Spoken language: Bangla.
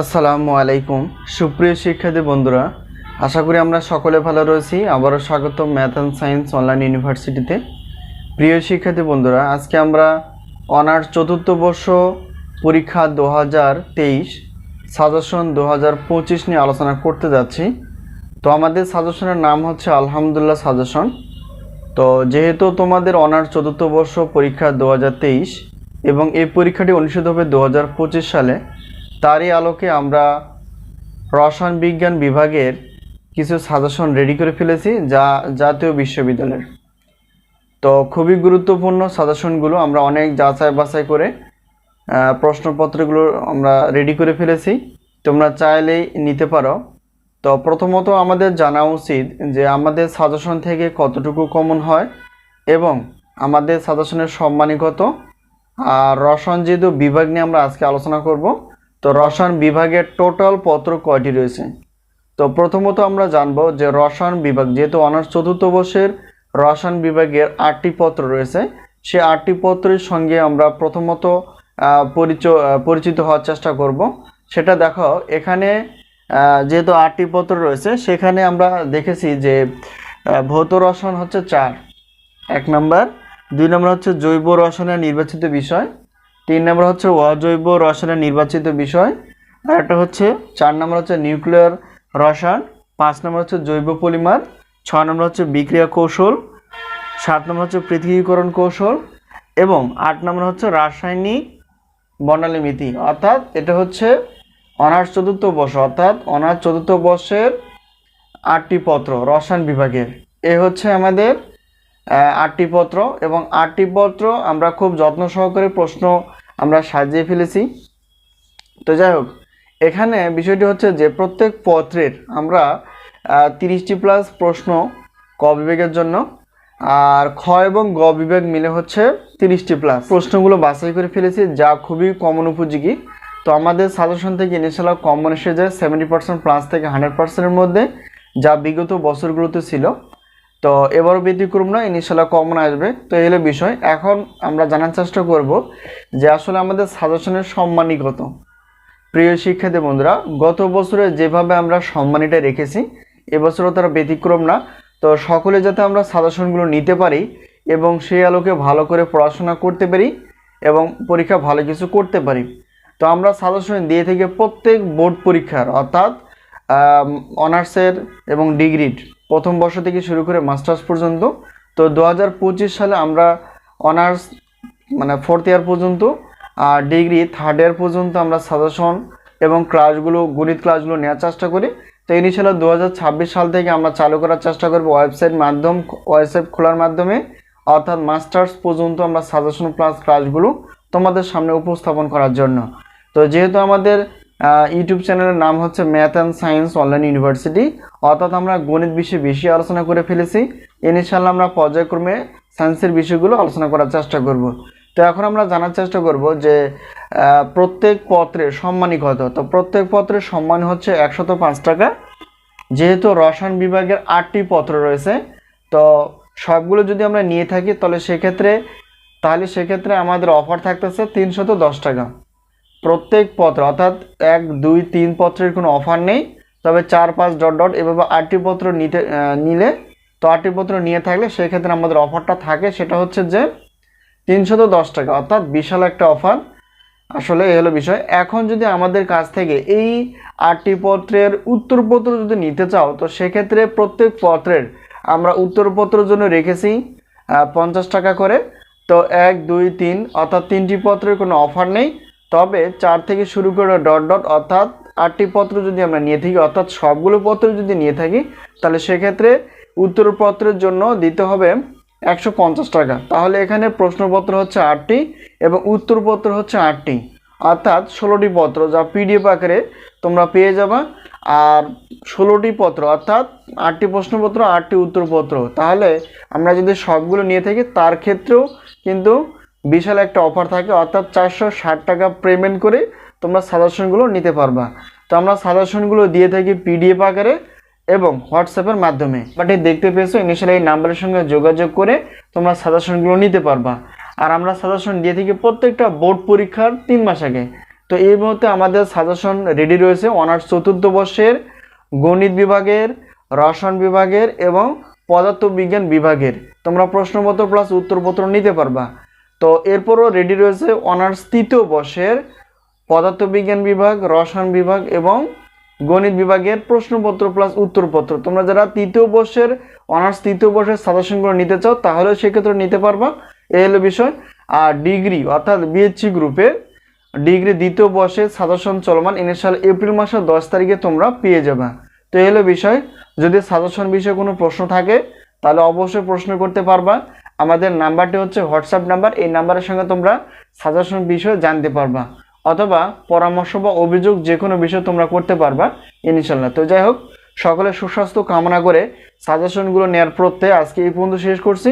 আসসালামু আলাইকুম। সুপ্রিয় শিক্ষার্থী বন্ধুরা, আশা করি আমরা সকলে ভালো রয়েছি। আবারও স্বাগত ম্যাথ অ্যান্ড সায়েন্স অনলাইন ইউনিভার্সিটিতে। প্রিয় শিক্ষার্থী বন্ধুরা, আজকে আমরা অনার্স চতুর্থ বর্ষ পরীক্ষা দু হাজার তেইশ, সাজেশন দু হাজার পঁচিশ নিয়ে আলোচনা করতে যাচ্ছি। তো আমাদের সাজেশনের নাম হচ্ছে আলহামদুলিল্লাহ সাজেশন। তো যেহেতু তোমাদের অনার্স চতুর্থ বর্ষ পরীক্ষা দু হাজার তেইশ এবং এই পরীক্ষাটি অনুষ্ঠিত হবে দু হাজার পঁচিশ সালে তারই আলোকে আমরা রসায়ন বিজ্ঞান বিভাগের কিছু সাজেশন রেডি করে ফেলেছি, যা জাতীয় বিশ্ববিদ্যালয়ের। তো খুবই গুরুত্বপূর্ণ সাজেশনগুলো আমরা অনেক যাচাই বাছাই করে প্রশ্নপত্রগুলো আমরা রেডি করে ফেলেছি। তোমরা চাইলেই নিতে পারো। তো প্রথমত আমাদের জানা উচিত যে আমাদের সাজেশন থেকে কতটুকু কমন হয় এবং আমাদের সাজেশনের সম্মানী কত। আর যেহেতু বিভাগ নিয়ে আমরা আজকে আলোচনা করব তো রসায়ন বিভাগের টোটাল পত্র কয়টি রয়েছে? তো প্রথমত আমরা জানব যে রসায়ন বিভাগ, যেহেতু অনার্স চতুর্থ বর্ষের, রসায়ন বিভাগের আটটি পত্র রয়েছে। সে আটটি পত্রের সঙ্গে আমরা প্রথমত পরিচয় পরিচিত হওয়ার চেষ্টা করব। সেটা দেখো, এখানে যেহেতু আটটি পত্র রয়েছে, সেখানে আমরা দেখেছি যে ভৌত রসায়ন হচ্ছে চার। এক নম্বর। দুই নম্বর হচ্ছে জৈব রসায়নের নির্বাচিত বিষয়। তিন নম্বর হচ্ছে অজৈব রসায়নের নির্বাচিত বিষয়। আর একটা হচ্ছে, চার নম্বর হচ্ছে নিউক্লিয়ার রসায়ন, পাঁচ নম্বর হচ্ছে জৈব পলিমার, ছয় নম্বর হচ্ছে বিক্রিয়া কৌশল, সাত নম্বর হচ্ছে পৃথিবীকরণ কৌশল, এবং আট নম্বর হচ্ছে রাসায়নিক বর্ণালী মিতি অর্থাৎ এটা হচ্ছে অনার্স চতুর্থ বর্ষ, অর্থাৎ অনার্স চতুর্থ বর্ষের আটটি পত্র রসায়ন বিভাগের। এ হচ্ছে আমাদের আটটি পত্র, এবং আটটি পত্র আমরা খুব যত্ন সহকারে প্রশ্ন আমরা সাজিয়ে ফেলেছি। তো যাই হোক, এখানে বিষয়টি হচ্ছে যে প্রত্যেক পত্রের আমরা তিরিশটি প্লাস প্রশ্ন ক বিভাগের জন্য, আর খ এবং গ বিভাগ মিলে হচ্ছে তিরিশটি প্লাস প্রশ্নগুলো বাছাই করে ফেলেছি, যা খুবই কমন উপযোগী। তো আমাদের সাজেশন থেকে ইনিশিয়াল কমন এসে যায় সেভেন্টি পার্সেন্ট প্লাস থেকে হান্ড্রেড পার্সেন্টের মধ্যে, যা বিগত বছরগুলোতে ছিল। তো এবারও ব্যতিক্রম না ইনিশিয়াল কমন আসবে। তো এই হলো বিষয়। এখন আমরা জানার চেষ্টা করব যে আসলে আমাদের সাজেশনের সম্মানী কত। প্রিয় শিক্ষার্থী বন্ধুরা, গত বছরে যেভাবে আমরা সম্মানীটা রেখেছি, এবছরও তারা ব্যতিক্রম না। তো সকলে যাতে আমরা সাজেশনগুলো নিতে পারি এবং সেই আলোকে ভালো করে পড়াশোনা করতে পারি এবং পরীক্ষা ভালো কিছু করতে পারি। তো আমরা সাজেশন দিয়ে থেকে প্রত্যেক বোর্ড পরীক্ষার, অর্থাৎ অনার্সের এবং ডিগ্রির। প্রথম বর্ষ থেকে শুরু করে মাস্টার্স পর্যন্ত। তো দু হাজার পঁচিশ সালে আমরা অনার্স মানে ফোর্থ ইয়ার পর্যন্ত, আর ডিগ্রি থার্ড ইয়ার পর্যন্ত আমরা সাজেশন এবং ক্লাসগুলো গণিত ক্লাসগুলো নেওয়ার চেষ্টা করি। তো ইনিশিয়াল দু সাল থেকে আমরা চালু করার চেষ্টা করব ওয়েবসাইট মাধ্যম ওয়েবসাইট খোলার মাধ্যমে। অর্থাৎ মাস্টার্স পর্যন্ত আমরা সাজেশন প্লাস ক্লাসগুলো তোমাদের সামনে উপস্থাপন করার জন্য। তো যেহেতু আমাদের ইউটিউব চ্যানেলের নাম হচ্ছে math and science online university অর্থাৎ আমরা গণিত বিষয়ে বেশি আলোচনা করে ফেলেছি। ইনশাল্লাহ আমরা পর্যায়ক্রমে সায়েন্সের বিষয়গুলো আলোচনা করার চেষ্টা করব। তো এখন আমরা জানার চেষ্টা করব যে প্রত্যেক পত্রের সম্মানী কত? তো প্রত্যেক পত্রের সম্মান হচ্ছে একশত পাঁচ টাকা। যেহেতু রসায়ন বিভাগের আটটি পত্র রয়েছে, তো সবগুলো যদি আমরা নিয়ে থাকি, তাহলে সেক্ষেত্রে তাহলে সেক্ষেত্রে আমাদের অফার থাকতেছে তিনশত দশ টাকা। প্রত্যেক পত্র, অর্থাৎ এক, দুই, তিন পত্রের কোনো অফার নেই। তবে চার পাঁচ ডট ডট এভাবে আটটি পত্র নিতে নিলে, তো আটটি পত্র নিয়ে থাকলে সেক্ষেত্রে আমাদের অফারটা থাকে, সেটা হচ্ছে যে তিনশত দশ টাকা, অর্থাৎ বিশাল একটা অফার। আসলে এই হলো বিষয়। এখন যদি আমাদের কাছ থেকে এই আটটি পত্রের উত্তরপত্র যদি নিতে চাও, তো সেক্ষেত্রে প্রত্যেক পত্রের আমরা উত্তরপত্রের জন্য রেখেছি পঞ্চাশ টাকা করে। তো এক, দুই, তিন, অর্থাৎ তিনটি পত্রের কোনো অফার নেই। তবে চার থেকে শুরু করে ডট ডট, অর্থাৎ আটটি পত্র যদি আমরা নিয়ে থাকি, অর্থাৎ সবগুলো পত্র যদি নিয়ে থাকি, তাহলে সেক্ষেত্রে উত্তরপত্রের জন্য দিতে হবে একশো পঞ্চাশ টাকা। তাহলে এখানে প্রশ্নপত্র হচ্ছে আটটি এবং উত্তরপত্র হচ্ছে আটটি। অর্থাৎ ষোলোটি পত্র, যা পিডিএফ আকারে তোমরা পেয়ে যাবা। আর ষোলোটি পত্র, অর্থাৎ আটটি প্রশ্নপত্র, আটটি উত্তরপত্র। তাহলে আমরা যদি সবগুলো নিয়ে থাকি, তার ক্ষেত্রেও কিন্তু বিশাল একটা অফার থাকে। অর্থাৎ চারশো ষাট টাকা পেমেন্ট করে তোমরা সাজেশনগুলো নিতে পারবা। তো আমরা সাজেশনগুলো দিয়ে থাকি পিডিএফ আকারে এবং হোয়াটসঅ্যাপের মাধ্যমে। বাট এই দেখতে পেয়েছ ইনিশিয়ালি এই নাম্বারের সঙ্গে যোগাযোগ করে তোমরা সাজেশনগুলো নিতে পারবা। আর আমরা সাজেশন দিয়ে থাকি প্রত্যেকটা বোর্ড পরীক্ষার তিন মাস আগে। তো এই মুহূর্তে আমাদের সাজেশন রেডি রয়েছে অনার্স চতুর্থ বর্ষের, গণিত বিভাগের, রসায়ন বিভাগের এবং পদার্থবিজ্ঞান বিভাগের। তোমরা প্রশ্নপত্র প্লাস উত্তরপত্র নিতে পারবা। তো এরপরও রেডি রয়েছে অনার্স তৃতীয় বর্ষের পদার্থবিজ্ঞান বিভাগ, রসায়ন বিভাগ এবং গণিত বিভাগের প্রশ্নপত্র প্লাস উত্তরপত্র। তোমরা যারা তৃতীয় বর্ষের অনার্স তৃতীয় বর্ষের সাজেশনগুলো নিতে চাও, তাহলে সেক্ষেত্রে নিতে পারবা। এই হলো বিষয়। আর ডিগ্রি অর্থাৎ বিএসসি গ্রুপের ডিগ্রি দ্বিতীয় বর্ষের সাজেশন চলমান ইনিশিয়াল এপ্রিল মাসের দশ তারিখে তোমরা পেয়ে যাবে। তো এই হলো বিষয়। যদি সাজেশন বিষয়ে কোনো প্রশ্ন থাকে, তাহলে অবশ্যই প্রশ্ন করতে পারবা। আমাদের নাম্বারটি হচ্ছে হোয়াটসঅ্যাপ নাম্বার এই নাম্বারের সঙ্গে তোমরা সাজেশন বিষয়ে জানতে পারবা। অথবা পরামর্শ বা অভিযোগ যে কোনো বিষয় তোমরা করতে পারবা ইনিশাল্লাহ তো যাই হোক, সকলের সুস্বাস্থ্য কামনা করে সাজেশনগুলো নেওয়ার প্রত্যয়ে আজকে এই পর্যন্ত শেষ করছি।